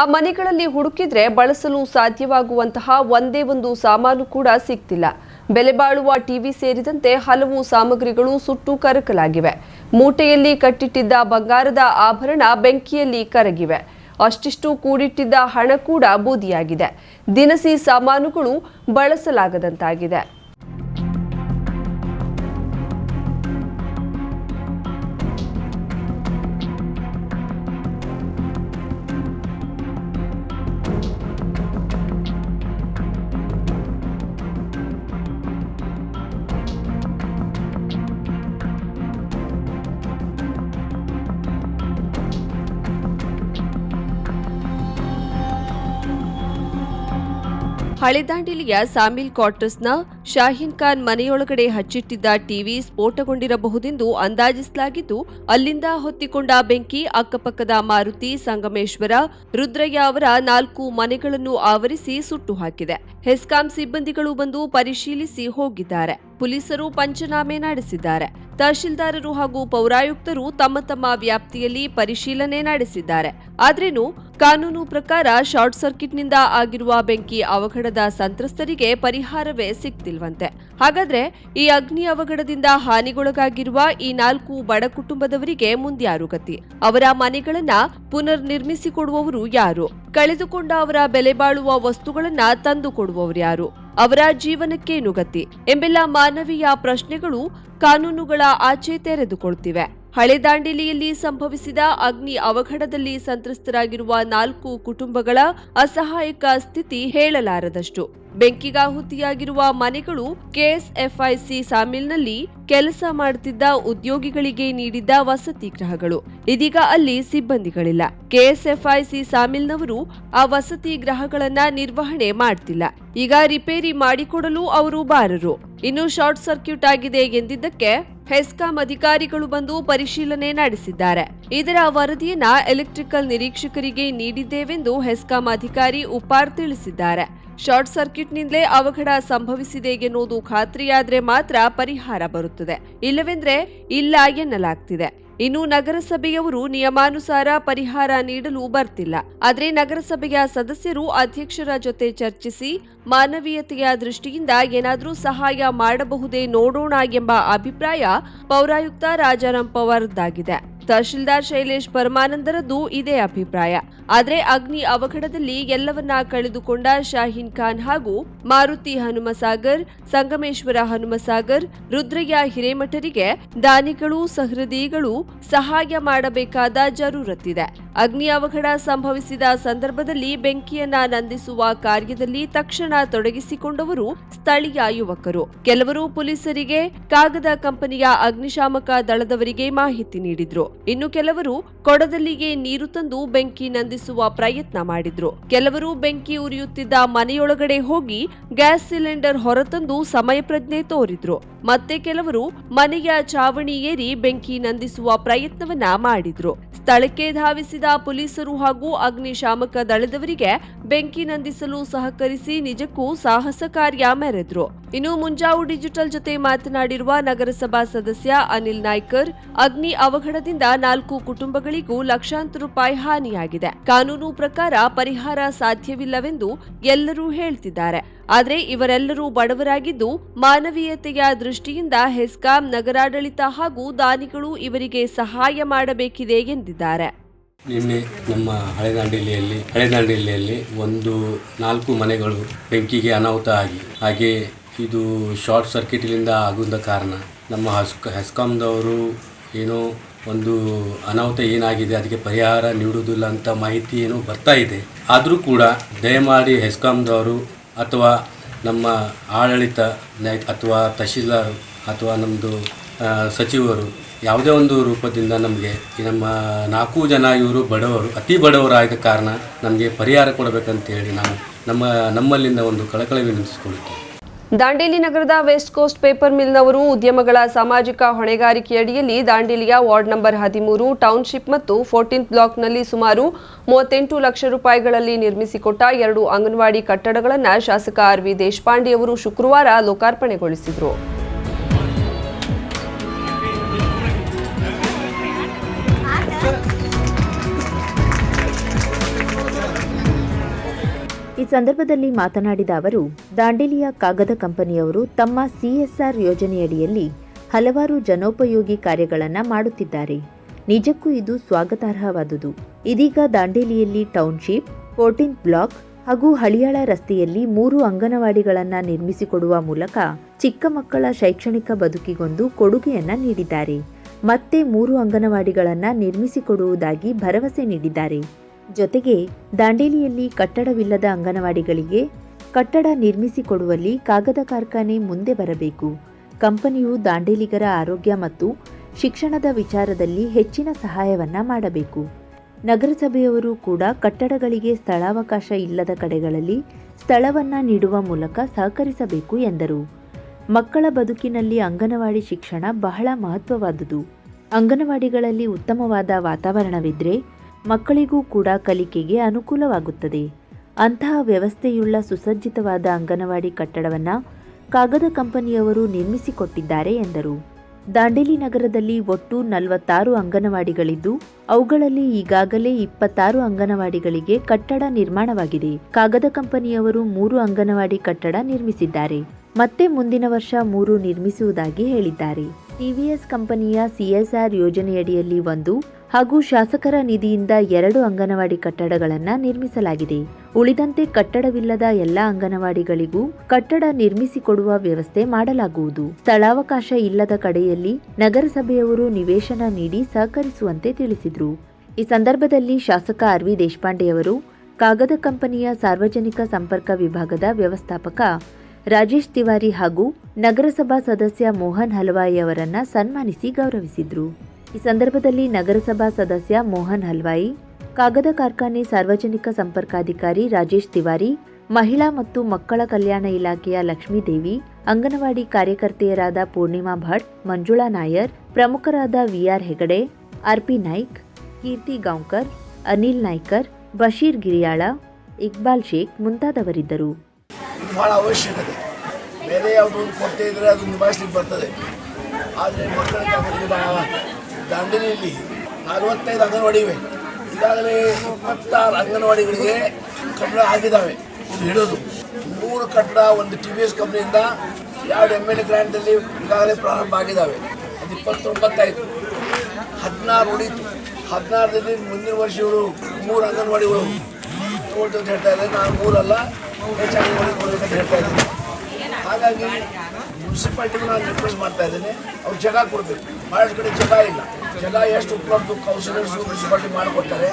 ಆ ಮನೆಗಳಲ್ಲಿ ಹುಡುಕಿದ್ರೆ ಬಳಸಲು ಸಾಧ್ಯವಾಗುವಂತಹ ಒಂದೇ ಒಂದು ಸಾಮಾನು ಕೂಡ ಸಿಗ್ತಿಲ್ಲ. ಬೆಲೆ ಬಾಳುವ ಟಿವಿ ಸೇರಿದಂತೆ ಹಲವು ಸಾಮಗ್ರಿಗಳು ಸುಟ್ಟು ಕರಕಲಾಗಿವೆ. ಮೂಟೆಯಲ್ಲಿ ಕಟ್ಟಿಟ್ಟಿದ್ದ ಬಂಗಾರದ ಆಭರಣ ಬೆಂಕಿಯಲ್ಲಿ ಕರಗಿವೆ. ಅಷ್ಟಿಷ್ಟು ಕೂಡಿಟ್ಟಿದ್ದ ಹಣ ಕೂಡ ಬೂದಿಯಾಗಿದೆ. ದಿನಸಿ ಸಾಮಾನುಗಳು ಬಳಸಲಾಗದಂತಾಗಿದೆ. ಹಳೆದಾಂಡಿಲಿಯ ಸಾಮಿಲ್ ಕ್ವಾರ್ಟರ್ಸ್ನ ಶಾಹೀನ್ ಖಾನ್ ಮನೆಯೊಳಗಡೆ ಹಚ್ಚಿಟ್ಟಿದ್ದ ಟಿವಿ ಸ್ಫೋಟಗೊಂಡಿರಬಹುದೆಂದು ಅಂದಾಜಿಸಲಾಗಿದ್ದು, ಅಲ್ಲಿಂದ ಹೊತ್ತಿಕೊಂಡ ಬೆಂಕಿ, ಅಕ್ಕಪಕ್ಕದ ಮಾರುತಿ, ಸಂಗಮೇಶ್ವರ, ರುದ್ರಯ್ಯ ಅವರ ನಾಲ್ಕು ಮನೆಗಳನ್ನು ಆವರಿಸಿ ಸುಟ್ಟು ಹಾಕಿದೆ ಹೆಸ್ಕಾಂ ಸಿಬ್ಬಂದಿಗಳು ಬಂದು ಪರಿಶೀಲಿಸಿ ಹೋಗಿದ್ದಾರೆ. ಪೊಲೀಸರು ಪಂಚನಾಮೆ ನಡೆಸಿದ್ದಾರೆ. ತಹಶೀಲ್ದಾರರು ಹಾಗೂ ಪೌರಾಯುಕ್ತರು ತಮ್ಮ ತಮ್ಮ ವ್ಯಾಪ್ತಿಯಲ್ಲಿ ಪರಿಶೀಲನೆ ನಡೆಸಿದ್ದಾರೆ. ಆದ್ರೇನು, ಕಾನೂನು ಪ್ರಕಾರ ಶಾರ್ಟ್ ಸರ್ಕ್ಯೂಟ್ನಿಂದ ಆಗಿರುವ ಬೆಂಕಿ ಅವಘಡದ ಸಂತ್ರಸ್ತರಿಗೆ ಪರಿಹಾರವೇ ಸಿಗ್ತಿಲ್ವಂತೆ ಹಾಗಾದ್ರೆ ಈ ಅಗ್ನಿ ಅವಘಡದಿಂದ ಹಾನಿಗೊಳಗಾಗಿರುವ ಈ ನಾಲ್ಕು ಬಡ ಕುಟುಂಬದವರಿಗೆ ಮುಂದ್ಯಾರು ಗತಿ? ಅವರ ಮನೆಗಳನ್ನ ಪುನರ್ ನಿರ್ಮಿಸಿಕೊಡುವವರು ಯಾರು? ಕಳೆದುಕೊಂಡ ಅವರ ಬೆಲೆ ಬಾಳುವ ವಸ್ತುಗಳನ್ನ ತಂದು ಕೊಡುವವರು ಯಾರು? ಅವರ ಜೀವನಕ್ಕೇನು ಗತಿ? ಎಂಬೆಲ್ಲ ಮಾನವೀಯ ಪ್ರಶ್ನೆಗಳು ಕಾನೂನುಗಳ ಆಚೆ ತೆರೆದುಕೊಳ್ತಿವೆ. ಹಳೆ ದಾಂಡೇಲಿಯಲ್ಲಿ ಸಂಭವಿಸಿದ ಅಗ್ನಿ ಅವಘಡದಲ್ಲಿ ಸಂತ್ರಸ್ತರಾಗಿರುವ ನಾಲ್ಕು ಕುಟುಂಬಗಳ ಅಸಹಾಯಕ ಸ್ಥಿತಿ ಹೇಳಲಾರದಷ್ಟು. ಬೆಂಕಿಗಾಹುತಿಯಾಗಿರುವ ಮನೆಗಳು ಕೆಎಸ್ಎಫ್ಐಸಿ ಸಾಮಿಲ್ನಲ್ಲಿ ಕೆಲಸ ಮಾಡುತ್ತಿದ್ದ ಉದ್ಯೋಗಿಗಳಿಗೆ ನೀಡಿದ್ದ ವಸತಿ ಗೃಹಗಳು ಇದೀಗ ಅಲ್ಲಿ ಸಿಬ್ಬಂದಿಗಳಿಲ್ಲ. ಕೆಎಸ್ಎಫ್ಐಸಿ ಸಾಮಿಲ್ನವರು ಆ ವಸತಿ ಗೃಹಗಳನ್ನ ನಿರ್ವಹಣೆ ಮಾಡ್ತಿಲ್ಲ. ಈಗ ರಿಪೇರಿ ಮಾಡಿಕೊಡಲು ಅವರು ಬಾರರು. ಇನ್ನು ಶಾರ್ಟ್ ಸರ್ಕ್ಯೂಟ್ ಆಗಿದೆ ಎಂದಿದ್ದಕ್ಕೆ ಹೆಸ್ಕಾಂ ಅಧಿಕಾರಿಗಳು ಬಂದು ಪರಿಶೀಲನೆ ನಡೆಸಿದ್ದಾರೆ. ಇದರ ವರದಿಯನ್ನ ಎಲೆಕ್ಟ್ರಿಕಲ್ ನಿರೀಕ್ಷಕರಿಗೆ ನೀಡಿದ್ದೇವೆಂದು ಹೆಸ್ಕಾಂ ಅಧಿಕಾರಿ ಉಪಾರ್ ತಿಳಿಸಿದ್ದಾರೆ. ಶಾರ್ಟ್ ಸರ್ಕ್ಯೂಟ್ನಿಂದಲೇ ಅವಘಡ ಸಂಭವಿಸಿದೆ ಎನ್ನುವುದು ಖಾತ್ರಿಯಾದ್ರೆ ಮಾತ್ರ ಪರಿಹಾರ ಬರುತ್ತದೆ. ಇಲ್ಲವೆಂದ್ರೆ ಇಲ್ಲ ಎನ್ನಲಾಗ್ತಿದೆ. ಇನ್ನು ನಗರಸಭೆಯವರು ನಿಯಮಾನುಸಾರ ಪರಿಹಾರ ನೀಡಲು ಬರ್ತಿಲ್ಲ. ಆದರೆ ನಗರಸಭೆಯ ಸದಸ್ಯರು ಅಧ್ಯಕ್ಷರ ಜೊತೆ ಚರ್ಚಿಸಿ ಮಾನವೀಯತೆಯ ದೃಷ್ಟಿಯಿಂದ ಏನಾದರೂ ಸಹಾಯ ಮಾಡಬಹುದೇ ನೋಡೋಣ ಎಂಬ ಅಭಿಪ್ರಾಯ ಪೌರಾಯುಕ್ತ ರಾಜಾರಾಮ್ ಪವಾರ್ದಾಗಿದೆ ತಹಶೀಲ್ದಾರ್ ಶೈಲೇಶ್ ಪರಮಾನಂದರದ್ದು ಇದೇ ಅಭಿಪ್ರಾಯ. ಆದರೆ ಅಗ್ನಿ ಅವಘಡದಲ್ಲಿ ಎಲ್ಲವನ್ನ ಕಳೆದುಕೊಂಡ ಶಾಹೀನ್ ಖಾನ್ ಹಾಗೂ ಮಾರುತಿ ಹನುಮಸಾಗರ್, ಸಂಗಮೇಶ್ವರ ಹನುಮಸಾಗರ್, ರುದ್ರಯ್ಯ ಹಿರೇಮಠರಿಗೆ ದಾನಿಗಳು, ಸಹೃದಯಿಗಳು ಸಹಾಯ ಮಾಡಬೇಕಾದ ಜರೂರತ್ತಿದೆ. ಅಗ್ನಿ ಅವಘಡ ಸಂಭವಿಸಿದ ಸಂದರ್ಭದಲ್ಲಿ ಬೆಂಕಿಯನ್ನ ನಂದಿಸುವ ಕಾರ್ಯದಲ್ಲಿ ತಕ್ಷಣ ತೊಡಗಿಸಿಕೊಂಡವರು ಸ್ಥಳೀಯ ಯುವಕರು. ಕೆಲವರು ಪೊಲೀಸರಿಗೆ, ಕಾಗದ ಕಂಪನಿಯ ಅಗ್ನಿಶಾಮಕ ದಳದವರಿಗೆ ಮಾಹಿತಿ ನೀಡಿದ್ರು. ಇನ್ನು ಕೆಲವರು ಕೊಡದಲ್ಲಿಗೆ ನೀರು ತಂದು ಬೆಂಕಿ ನಂದಿಸುವ ಪ್ರಯತ್ನ ಮಾಡಿದ್ರು. ಕೆಲವರು ಬೆಂಕಿ ಉರಿಯುತ್ತಿದ್ದ ಮನೆಯೊಳಗಡೆ ಹೋಗಿ ಗ್ಯಾಸ್ ಸಿಲಿಂಡರ್ ಹೊರತಂದು ಸಮಯ ಪ್ರಜ್ಞೆ ತೋರಿದ್ರು. ಮತ್ತೆ ಕೆಲವರು ಮನೆಯ ಚಾವಣಿ ಏರಿ ಬೆಂಕಿ ನಂದಿಸುವ ಪ್ರಯತ್ನವನ್ನ ಮಾಡಿದ್ರು. ಸ್ಥಳಕ್ಕೆ ಧಾವಿಸಿದ ಪೊಲೀಸರು ಹಾಗೂ ಅಗ್ನಿಶಾಮಕ ದಳದವರಿಗೆ ಬೆಂಕಿ ನಂದಿಸಲು ಸಹಕರಿಸಿ ನಿಜಕ್ಕೂ ಸಾಹಸ ಕಾರ್ಯ ಮೆರೆದ್ರು. ಇನ್ನು ಮುಂಜಾವು ಡಿಜಿಟಲ್ ಜೊತೆ ಮಾತನಾಡಿರುವ ನಗರಸಭಾ ಸದಸ್ಯ ಅನಿಲ್ ನಾಯ್ಕರ್, ಅಗ್ನಿ ಅವಘಡದಿಂದ ನಾಲ್ಕು ಕುಟುಂಬಗಳಿಗೂ ಲಕ್ಷಾಂತರ ರೂಪಾಯಿ ಹಾನಿಯಾಗಿದೆ. ಕಾನೂನು ಪ್ರಕಾರ ಪರಿಹಾರ ಸಾಧ್ಯವಿಲ್ಲವೆಂದು ಎಲ್ಲರೂ ಹೇಳ್ತಿದ್ದಾರೆ. ಆದರೆ ಇವರೆಲ್ಲರೂ ಬಡವರಾಗಿದ್ದು ಮಾನವೀಯತೆಯ ದೃಷ್ಟಿಯಿಂದ ಹೆಸ್ಕಾಂ ನಗರಾಡಳಿತ ಹಾಗೂ ದಾನಿಗಳು ಇವರಿಗೆ ಸಹಾಯ ಮಾಡಬೇಕಿದೆ ಎಂದಿದ್ದಾರೆ. ನಿನ್ನೆ ನಮ್ಮ ಹಳೆದಾಂಡೇಲಿಯಲ್ಲಿ ಹಳೆದಾಂಡೇಲಿಯಲ್ಲಿ ಒಂದು ನಾಲ್ಕು ಮನೆಗಳು ಬೆಂಕಿಗೆ ಅನಾಹುತ ಆಗಿ, ಹಾಗೆ ಇದು ಶಾರ್ಟ್ ಸರ್ಕ್ಯೂಟ್ಲಿಂದ ಆಗುವುದ ಕಾರಣ. ನಮ್ಮ ಹಸ್ಕ ಹೆಸ್ಕಾಮ್ದವರು ಏನೋ ಒಂದು ಅನಾಹುತ ಏನಾಗಿದೆ, ಅದಕ್ಕೆ ಪರಿಹಾರ ನೀಡುವುದಿಲ್ಲ ಅಂತ ಮಾಹಿತಿ ಏನೋ ಬರ್ತಾ ಇದೆ. ಆದರೂ ಕೂಡ ದಯಮಾಡಿ ಹೆಸ್ಕಾಮ್ದವರು ಅಥವಾ ನಮ್ಮ ಆಡಳಿತ ಅಥವಾ ತಹಶೀಲ್ದಾರ್ ಅಥವಾ ನಮ್ಮದು ಸಚಿವರು ಯಾವುದೇ ಒಂದು ರೂಪದಿಂದ ನಮಗೆ ನಮ್ಮ ನಾಲ್ಕು ಜನ ಇವರು ಬಡವರು, ಅತಿ ಬಡವರಾದ ಕಾರಣ ನಮಗೆ ಪರಿಹಾರ ಕೊಡಬೇಕಂತೇಳಿ ನಾವು ನಮ್ಮ, ನಮ್ಮಲ್ಲಿಂದ ಒಂದು ಕಳಕಳಿ ವಿನಂತಿಸಿಕೊಳ್ಳುತ್ತೇವೆ ದಾಂಡೇಲಿ ನಗರದ ವೆಸ್ಟ್ ಕೋಸ್ಟ್ ಪೇಪರ್ ಮಿಲ್ನವರು ಉದ್ಯಮಗಳ ಸಾಮಾಜಿಕ ಹೊಣೆಗಾರಿಕೆಯಡಿಯಲ್ಲಿ ದಾಂಡೇಲಿಯ ವಾರ್ಡ್ ನಂಬರ್ ಹದಿಮೂರು, ಟೌನ್ಶಿಪ್ ಮತ್ತು ಫೋರ್ಟೀನ್ತ್ ಬ್ಲಾಕ್ನಲ್ಲಿ ಸುಮಾರು ಮೂವತ್ತೆಂಟು ಲಕ್ಷ ರೂಪಾಯಿಗಳಲ್ಲಿ ನಿರ್ಮಿಸಿಕೊಟ್ಟ ಎರಡು ಅಂಗನವಾಡಿ ಕಟ್ಟಡಗಳನ್ನು ಶಾಸಕ ಆರ್ ವಿ ದೇಶಪಾಂಡೆ ಅವರು ಶುಕ್ರವಾರ ಲೋಕಾರ್ಪಣೆಗೊಳಿಸಿದರು. ಸಂದರ್ಭದಲ್ಲಿ ಮಾತನಾಡಿದ ಅವರು, ದಾಂಡೇಲಿಯ ಕಾಗದ ಕಂಪನಿಯವರು ತಮ್ಮ ಸಿಎಸ್ಆರ್ ಯೋಜನೆಯಡಿಯಲ್ಲಿ ಹಲವಾರು ಜನೋಪಯೋಗಿ ಕಾರ್ಯಗಳನ್ನು ಮಾಡುತ್ತಿದ್ದಾರೆ. ನಿಜಕ್ಕೂ ಇದು ಸ್ವಾಗತಾರ್ಹವಾದುದು. ಇದೀಗ ದಾಂಡೇಲಿಯಲ್ಲಿ ಟೌನ್ಶಿಪ್, ಫೋರ್ಟೀನ್ ಬ್ಲಾಕ್ ಹಾಗೂ ಹಳಿಯಾಳ ರಸ್ತೆಯಲ್ಲಿ ಮೂರು ಅಂಗನವಾಡಿಗಳನ್ನು ನಿರ್ಮಿಸಿಕೊಡುವ ಮೂಲಕ ಚಿಕ್ಕ ಮಕ್ಕಳ ಶೈಕ್ಷಣಿಕ ಬದುಕಿಗೊಂದು ಕೊಡುಗೆಯನ್ನ ನೀಡಿದ್ದಾರೆ. ಮತ್ತೆ ಮೂರು ಅಂಗನವಾಡಿಗಳನ್ನು ನಿರ್ಮಿಸಿಕೊಡುವುದಾಗಿ ಭರವಸೆ ನೀಡಿದ್ದಾರೆ. ಜೊತೆಗೆ ದಾಂಡೇಲಿಯಲ್ಲಿ ಕಟ್ಟಡವಿಲ್ಲದ ಅಂಗನವಾಡಿಗಳಿಗೆ ಕಟ್ಟಡ ನಿರ್ಮಿಸಿಕೊಡುವಲ್ಲಿ ಕಾಗದ ಕಾರ್ಖಾನೆ ಮುಂದೆ ಬರಬೇಕು. ಕಂಪನಿಯು ದಾಂಡೇಲಿಗರ ಆರೋಗ್ಯ ಮತ್ತು ಶಿಕ್ಷಣದ ವಿಚಾರದಲ್ಲಿ ಹೆಚ್ಚಿನ ಸಹಾಯವನ್ನ ಮಾಡಬೇಕು. ನಗರಸಭೆಯವರು ಕೂಡ ಕಟ್ಟಡಗಳಿಗೆ ಸ್ಥಳಾವಕಾಶ ಇಲ್ಲದ ಕಡೆಗಳಲ್ಲಿ ಸ್ಥಳವನ್ನ ನೀಡುವ ಮೂಲಕ ಸಹಕರಿಸಬೇಕು ಎಂದರು. ಮಕ್ಕಳ ಬದುಕಿನಲ್ಲಿ ಅಂಗನವಾಡಿ ಶಿಕ್ಷಣ ಬಹಳ ಮಹತ್ವವಾದುದು. ಅಂಗನವಾಡಿಗಳಲ್ಲಿ ಉತ್ತಮವಾದ ವಾತಾವರಣವಿದ್ರೆ ಮಕ್ಕಳಿಗೂ ಕೂಡ ಕಲಿಕೆಗೆ ಅನುಕೂಲವಾಗುತ್ತದೆ. ಅಂತಹ ವ್ಯವಸ್ಥೆಯುಳ್ಳ ಸುಸಜ್ಜಿತವಾದ ಅಂಗನವಾಡಿ ಕಟ್ಟಡವನ್ನು ಕಾಗದ ಕಂಪನಿಯವರು ನಿರ್ಮಿಸಿಕೊಟ್ಟಿದ್ದಾರೆ ಎಂದರು. ದಾಂಡೇಲಿ ನಗರದಲ್ಲಿ ಒಟ್ಟು ನಲವತ್ತಾರು ಅಂಗನವಾಡಿಗಳಿದ್ದು, ಅವುಗಳಲ್ಲಿ ಈಗಾಗಲೇ ಇಪ್ಪತ್ತಾರು ಅಂಗನವಾಡಿಗಳಿಗೆ ಕಟ್ಟಡ ನಿರ್ಮಾಣವಾಗಿದೆ. ಕಾಗದ ಕಂಪನಿಯವರು ಮೂರು ಅಂಗನವಾಡಿ ಕಟ್ಟಡ ನಿರ್ಮಿಸಿದ್ದಾರೆ. ಮತ್ತೆ ಮುಂದಿನ ವರ್ಷ ಮೂರು ನಿರ್ಮಿಸುವುದಾಗಿ ಹೇಳಿದ್ದಾರೆ. ಟಿವಿಎಸ್ ಕಂಪನಿಯ ಸಿಎಸ್ಆರ್ ಯೋಜನೆಯಡಿಯಲ್ಲಿ ಒಂದು ಹಾಗೂ ಶಾಸಕರ ನಿಧಿಯಿಂದ ಎರಡು ಅಂಗನವಾಡಿ ಕಟ್ಟಡಗಳನ್ನು ನಿರ್ಮಿಸಲಾಗಿದೆ. ಉಳಿದಂತೆ ಕಟ್ಟಡವಿಲ್ಲದ ಎಲ್ಲ ಅಂಗನವಾಡಿಗಳಿಗೂ ಕಟ್ಟಡ ನಿರ್ಮಿಸಿಕೊಡುವ ವ್ಯವಸ್ಥೆ ಮಾಡಲಾಗುವುದು. ಸ್ಥಳಾವಕಾಶ ಇಲ್ಲದ ಕಡೆಯಲ್ಲಿ ನಗರಸಭೆಯವರು ನಿವೇಶನ ನೀಡಿ ಸಹಕರಿಸುವಂತೆ ತಿಳಿಸಿದರು. ಈ ಸಂದರ್ಭದಲ್ಲಿ ಶಾಸಕ ಆರ್ ವಿ ದೇಶಪಾಂಡೆಯವರು, ಕಾಗದ ಕಂಪನಿಯ ಸಾರ್ವಜನಿಕ ಸಂಪರ್ಕ ವಿಭಾಗದ ವ್ಯವಸ್ಥಾಪಕ ರಾಜೇಶ್ ತಿವಾರಿ ಹಾಗೂ ನಗರಸಭಾ ಸದಸ್ಯ ಮೋಹನ್ ಹಲವಾಯಿ ಅವರನ್ನ ಸನ್ಮಾನಿಸಿ ಗೌರವಿಸಿದ್ರು. ಈ ಸಂದರ್ಭದಲ್ಲಿ ನಗರಸಭಾ ಸದಸ್ಯ ಮೋಹನ್ ಹಲ್ವಾಯಿ, ಕಾಗದ ಕಾರ್ಖಾನೆ ಸಾರ್ವಜನಿಕ ಸಂಪರ್ಕಾಧಿಕಾರಿ ರಾಜೇಶ್ ತಿವಾರಿ, ಮಹಿಳಾ ಮತ್ತು ಮಕ್ಕಳ ಕಲ್ಯಾಣ ಇಲಾಖೆಯ ಲಕ್ಷ್ಮೀದೇವಿ, ಅಂಗನವಾಡಿ ಕಾರ್ಯಕರ್ತೆಯರಾದ ಪೂರ್ಣಿಮಾ ಭಟ್, ಮಂಜುಳಾ ನಾಯರ್, ಪ್ರಮುಖರಾದ ವಿಆರ್ ಹೆಗಡೆ, ಆರ್ಪಿ ನಾಯ್ಕ್, ಕೀರ್ತಿ ಗಾಂವ್ಕರ್, ಅನಿಲ್ ನಾಯ್ಕರ್, ಬಶೀರ್ ಗಿರಿಯಾಳ, ಇಕ್ಬಾಲ್ ಶೇಖ್ ಮುಂತಾದವರಿದ್ದರು. ಬಹಳ ಅವಶ್ಯಕತೆ ಬೇರೆ ಯಾವುದೋ ಇದ್ದರೆ ಅದು ನಿಭಾಯಿಸ್ಲಿಕ್ಕೆ ಬರ್ತದೆ. ಆದರೆ ಮಕ್ಕಳಿಗೆ ದಾಂಡೇಲಿಯಲ್ಲಿ ನಲವತ್ತೈದು ಅಂಗನವಾಡಿವೆ ಈಗಾಗಲೇ ಇಪ್ಪತ್ತಾರು ಅಂಗನವಾಡಿಗಳಿಗೆ ಕಟ್ಟಡ ಆಗಿದ್ದಾವೆ. ಇದು ಮೂರು ಕಟ್ಟಡ ಒಂದು ಟಿ ವಿ ಎಸ್ ಕಂಪ್ನಿಯಿಂದ ಎರಡು ಎಂ ಎಲ್ ಎ ಗ್ರ್ಯಾಂಡಲ್ಲಿ ಈಗಾಗಲೇ ಪ್ರಾರಂಭ ಆಗಿದ್ದಾವೆ. ಅದು ಇಪ್ಪತ್ತೊಂಬತ್ತಾಯಿತು ಹದಿನಾರು ಉಳಿತು. ಹದಿನಾರರಲ್ಲಿ ಮುಂದಿನ ವರ್ಷ ಇವರು ಮೂರು ಅಂಗನವಾಡಿಗಳು. ಅಂತ ಹೇಳ್ತಾ ಇದ್ದಾರೆ. ನಾನು ಮೂರಲ್ಲ, ಹೆಚ್ಚಾಗಿ ಕೊಡಬೇಕಂತ ಹೇಳ್ತಾ ಇದ್ದೀನಿ. ಹಾಗಾಗಿ ಮುನ್ಸಿಪಾಲ್ಟಿಗೂ ನಾನು ರಿಕ್ವೆಸ್ಟ್ ಮಾಡ್ತಾ ಇದ್ದೀನಿ. ಅವ್ರು ಜಾಗ ಕೊಡಬೇಕು. ಭಾಳಷ್ಟು ಕಡೆ ಜಗ ಇಲ್ಲ. ಜಗ ಎಷ್ಟು ಉಪಲಬ್ಧ ಕೌನ್ಸಿಲರ್ಸು ಮುನ್ಸಿಪಾಲ್ಟಿ ಮಾಡಿಕೊಡ್ತಾರೆ.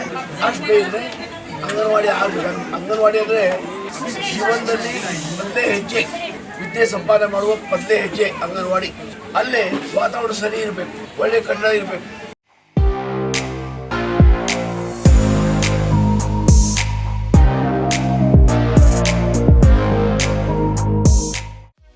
ಅಷ್ಟು ಬೇಗನೆ ಅಂಗನವಾಡಿ ಆಗಬೇಕು. ಅಂಗನವಾಡಿ ಅಂದರೆ ಜೀವನದಲ್ಲಿ ಮೊದಲೇ ಹೆಜ್ಜೆ. ವಿದ್ಯೆ ಸಂಪಾದನೆ ಮಾಡುವ ಮೊದಲೇ ಹೆಜ್ಜೆ ಅಂಗನವಾಡಿ. ಅಲ್ಲೇ ವಾತಾವರಣ ಸರಿ ಇರಬೇಕು. ಒಳ್ಳೆ ಕನ್ನಡ ಇರಬೇಕು.